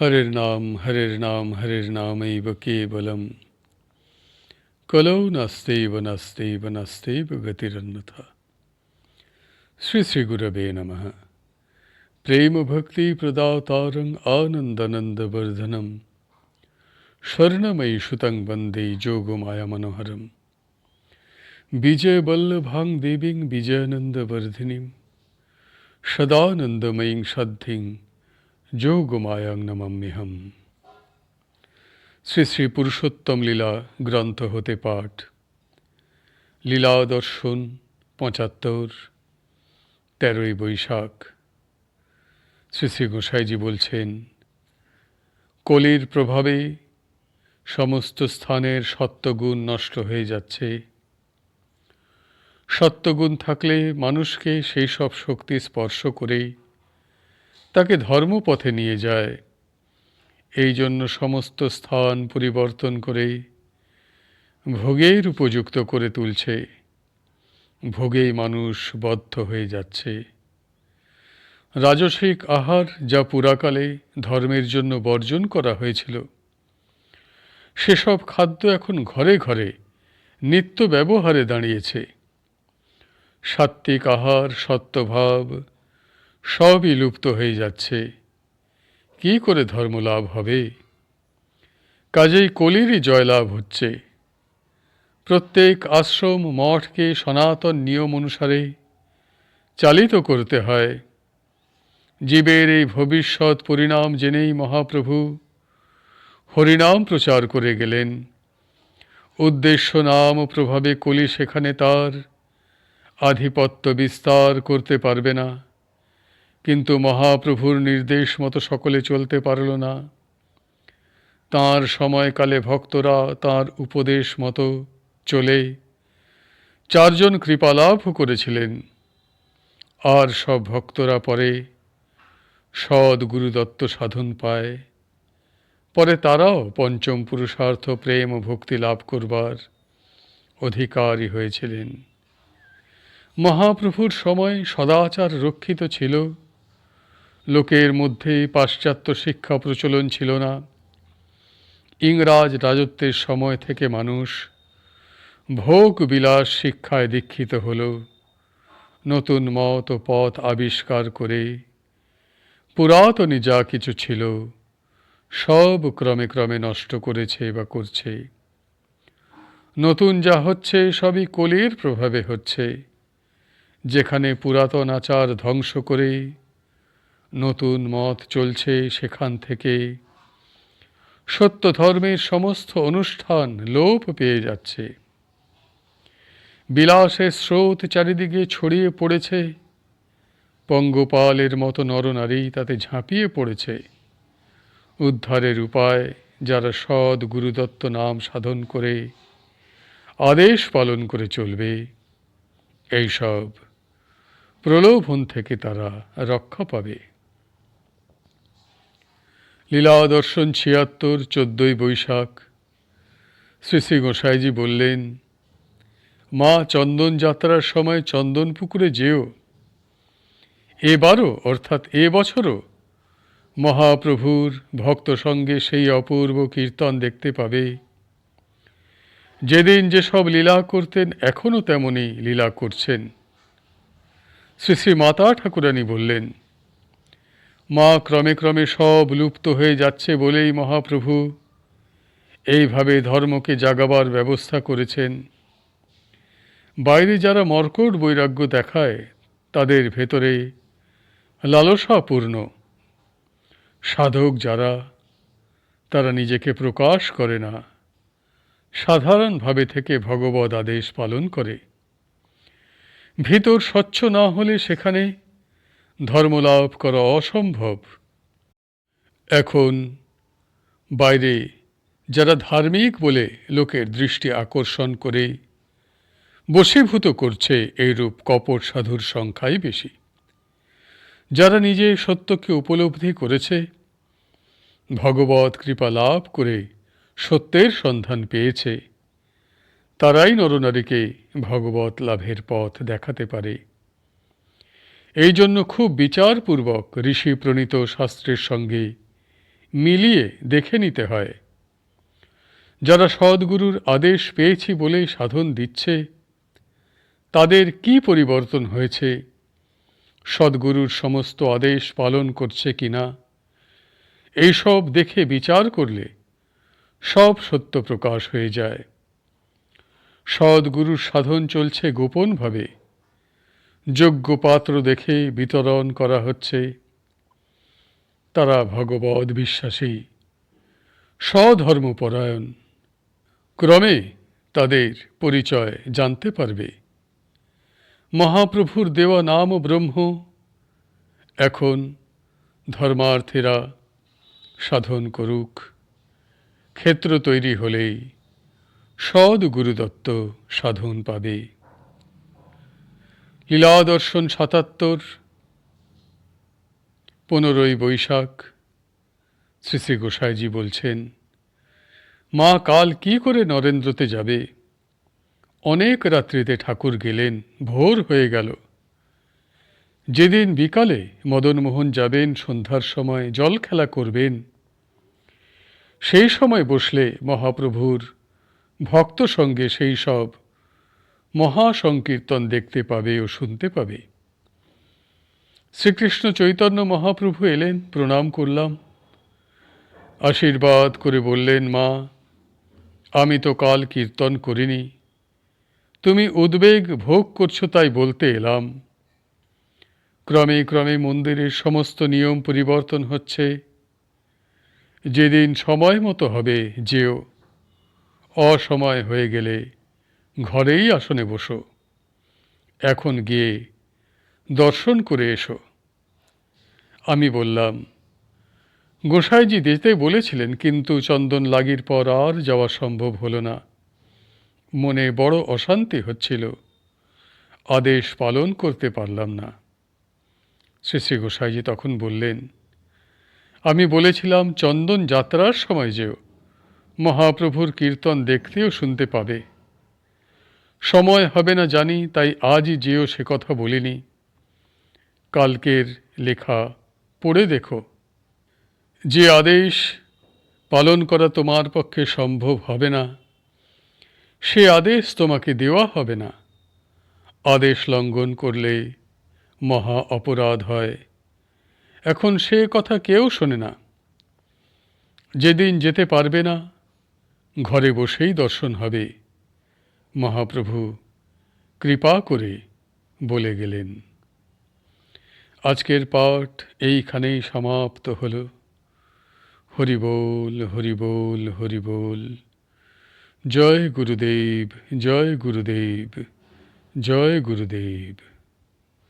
हरिर्नाम हरिर्नाम, हरिर्नामैव केवलं कलौ नस्ते नास्त्यैव नास्त्यैव गतिरन्यथा श्री श्री गुरवे नमः। वंदे आनन्दनन्दवर्धनं स्वर्णमयि सुतं विजय बल्लभांग देवी विजयनंद वर्धिनी सदानंदमयी श्रद्धिं যোগমায়াং নমাম্যহম শ্রী শ্রী পুরুষোত্তম লীলা গ্রন্থ হতে পাঠ। লীলা দর্শন পঁচাত্তর, তেরোই বৈশাখ। শ্রী শ্রী গোসাইজি বলছেন, কলির প্রভাবে সমস্ত স্থানের সত্যগুণ নষ্ট হয়ে যাচ্ছে। সত্যগুণ থাকলে মানুষকে সেই সব শক্তি স্পর্শ করে তাকে ধর্মপথে নিয়ে যায়। এই জন্য সমস্ত স্থান পরিবর্তন করে ভোগের উপযুক্ত করে তুলছে। ভোগেই মানুষ বদ্ধ হয়ে যাচ্ছে। রাজসিক আহার যা পুরাকালে ধর্মের জন্য বর্জন করা হয়েছিল, সেসব খাদ্য এখন ঘরে ঘরে নিত্য ব্যবহারে দাঁড়িয়েছে। সাত্ত্বিক আহার, সত্যভাব সবই লুপ্ত হয়ে যাচ্ছে। কি করে ধর্ম লাভ হবে? কাজেই কলিরই জয়লাভ হচ্ছে। প্রত্যেক আশ্রম, মঠকে সনাতন নিয়ম অনুসারে চালিত করতে হয়। জীবের এই ভবিষ্যৎ পরিণাম জেনেই মহাপ্রভু হরিনাম প্রচার করে গেলেন। উদ্দেশ্য নাম প্রভাবে কলি সেখানে তার আধিপত্য বিস্তার করতে পারবে না। কিন্তু মহাপ্রভুর নির্দেশ মতো সকলে চলতে পারল না। তাঁর সময়কালে ভক্তরা তাঁর উপদেশ মতো চলে। চারজন কৃপালাভ করেছিলেন। আর সব ভক্তরা পরে সদ গুরুদত্ত সাধন পায়। পরে তারাও পঞ্চম পুরুষার্থ প্রেম ও ভক্তি লাভ করবার অধিকারী হয়েছিলেন। মহাপ্রভুর সময় সদাচার রক্ষিত ছিল। লোকের মধ্যে পাশ্চাত্য শিক্ষা প্রচলন ছিল না। ইংরাজ রাজত্বের সময় থেকে মানুষ ভোগ বিলাস শিক্ষায় দীক্ষিত হল। নতুন মত ও পথ আবিষ্কার করে পুরাতনী যা কিছু ছিল সব ক্রমে ক্রমে নষ্ট করেছে বা করছে। নতুন যা হচ্ছে সবই কলির প্রভাবে হচ্ছে। যেখানে পুরাতন আচার ধ্বংস করে নতুন মত চলছে সেখান থেকে। সত্য ধর্মের সমস্ত অনুষ্ঠান লোপ পেয়ে যাচ্ছে। বিলাসের স্রোত চারিদিকে ছড়িয়ে পড়েছে। পঙ্গপালের মতো নরনারী তাতে ঝাঁপিয়ে পড়েছে। উদ্ধারের উপায় যারা সৎ গুরুদত্ত নাম সাধন করে, আদেশ পালন করে চলবে। এইসব প্রলোভন থেকে তারা রক্ষা পাবে। লীলা দর্শন ছিয়াত্তর, চোদ্দই বৈশাখ। শ্রী শ্রী গোসাইজি বললেন, মা, চন্দন যাত্রার সময় চন্দন পুকুরে যেও। এবারও, অর্থাৎ এ বছরও, মহাপ্রভুর ভক্ত সঙ্গে সেই অপূর্ব কীর্তন দেখতে পাবে। যেদিন যেসব লীলা করতেন, এখনও তেমনই লীলা করছেন। শ্রী শ্রী মাতা ঠাকুরানী বললেন মা ক্রমে ক্রমে সব লুপ্ত হয়ে যাচ্ছে বলেই মহাপ্রভু এইভাবে ধর্মকে জাগাবার ব্যবস্থা করেছেন। বাইরে যারা মর্কট বৈরাগ্য দেখায়, তাদের ভেতরে লালসাপূর্ণ সাধক যারা, তারা নিজেকে প্রকাশ করে না। সাধারণভাবে থেকে ভগবত আদেশ পালন করে। ভিতর স্বচ্ছ না হলে সেখানে ধর্মলাভ করা অসম্ভব। এখন, বাইরে, যারা ধার্মিক বলে লোকের দৃষ্টি আকর্ষণ করে, বশীভূত করছে এইরূপ কপট সাধুর সংখ্যাই বেশি। যারা নিজে সত্যকে উপলব্ধি করেছে, ভগবত কৃপা লাভ করে সত্যের সন্ধান পেয়েছে, তারাই নরনারীকে ভগবত লাভের পথ দেখাতে পারে। এই জন্য খুব বিচারপূর্বক ঋষি প্রণীত শাস্ত্রের সঙ্গে মিলিয়ে দেখে নিতে হয়। যারা সদ্গুরুর আদেশ পেয়েছি বলেই সাধন দিচ্ছে, তাদের কি পরিবর্তন হয়েছে? সদ্গুরুর সমস্ত আদেশ পালন করছে কিনা এইসব দেখে বিচার করলে সব সত্য প্রকাশ হয়ে যায়। সদ্গুরুর সাধন চলছে গোপনভাবে। যোগ্য পাত্র দেখে বিতরণ করা হচ্ছে। তারা ভগবদ বিশ্বাসী, স্বধর্মপরায়ণ। ক্রমে তাদের পরিচয় জানতে পারবে। মহাপ্রভুর দেওয়া নাম ব্রহ্ম, এখন ধর্মার্থীরা সাধন করুক। ক্ষেত্র তৈরি হলেই সদ গুরুদত্ত সাধন পাবে। লীলাদর্শন সাতাত্তর, পনেরোই বৈশাখ, শ্রী শ্রী গোসাইজি বলছেন, মা কাল কি করে নরেন্দ্রতে যাবে? অনেক রাত্রিতে ঠাকুর গেলেন, ভোর হয়ে গেল। যেদিন বিকালে মদনমোহন যাবেন, সন্ধ্যার সময় জল খেলা করবেন। সেই সময় বসলে মহাপ্রভুর ভক্ত সঙ্গে সেই সব মহাসংকীর্তন দেখতে পাবে ও শুনতে পাবে। শ্রীকৃষ্ণ চৈতন্য মহাপ্রভু এলেন, প্রণাম করলাম। আশীর্বাদ করে বললেন, মা, আমি তো কাল কীর্তন করিনি। তুমি উদ্বেগ ভোগ করছ তাই বলতে এলাম। ক্রমে ক্রমে মন্দিরের সমস্ত নিয়ম পরিবর্তন হচ্ছে। যেদিন সময় মতো হবে, যেও। অসময় হয়ে গেলে ঘরেই আসনে বসো। এখন গিয়ে দর্শন করে এসো। আমি বললাম, গোসাইজি যেতে বলেছিলেন, কিন্তু চন্দন লাগির পর আর যাওয়া সম্ভব হলো না। মনে বড় অশান্তি হচ্ছিল। আদেশ পালন করতে পারলাম না। শ্রী শ্রী গোসাইজি তখন বললেন, আমি বলেছিলাম, চন্দন যাত্রার সময় যেও। মহাপ্রভুর কীর্তন দেখতেও শুনতে পাবে। সময় হবে না জানি, তাই আজই যেও সে কথা বলিনি। কালকের লেখা পড়ে দেখো। যে আদেশ পালন করা তোমার পক্ষে সম্ভব হবে না, সে আদেশ তোমাকে দেওয়া হবে না। আদেশ লঙ্ঘন করলে মহা অপরাধ হয়। এখন সে কথা কেউ শোনে না। যেদিন যেতে পারবে না, ঘরে বসেই দর্শন হবে। মহাপ্রভু, কৃপা করে বলে গেলেন। আজকের পাঠ এইখানেই সমাপ্ত হল। হরিবোল হরিবোল হরিবোল। জয় গুরুদেব জয় গুরুদেব জয় গুরুদেব।